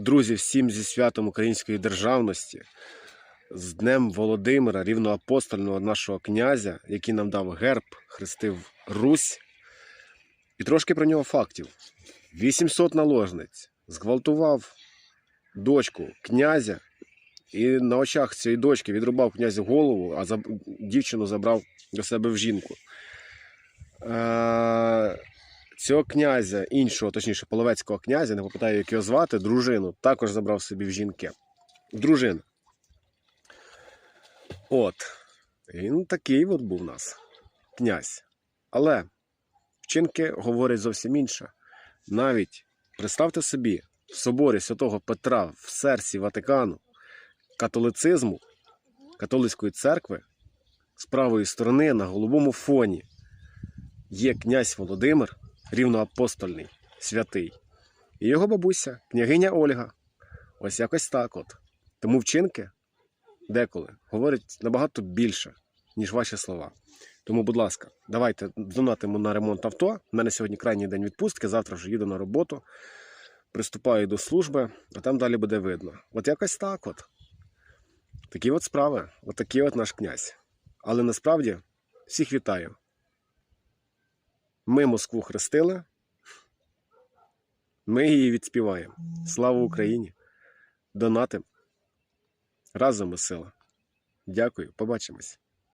Друзі, всім зі святом української державності, з Днем Володимира, рівноапостольного нашого князя, який нам дав герб, хрестив Русь. І трошки про нього фактів. 800 наложниць зґвалтував дочку князя, і на очах цієї дочки відрубав князю голову, а дівчину забрав до себе в жінку. Цього князя, іншого, точніше, половецького князя, не попитаю, як його звати, дружину, також забрав собі в жінки. Дружину. От. Він такий от був у нас князь. Але вчинки говорять зовсім інше. Навіть представте собі, в соборі святого Петра в серці Ватикану католицизму, католицької церкви з правої сторони на голубому фоні є князь Володимир, рівноапостольний, святий, і його бабуся, княгиня Ольга. Ось якось так от. Тому вчинки деколи говорять набагато більше, ніж ваші слова. Тому, будь ласка, давайте донатимо на ремонт авто. У мене сьогодні крайній день відпустки, завтра вже їду на роботу, приступаю до служби, а там далі буде видно. От якось так от. Такі от справи, от такий от наш князь. Але насправді всіх вітаю. Ми Москву хрестили, ми її відспіваємо. Слава Україні! Донатим. Разом ми сила. Дякую, побачимось.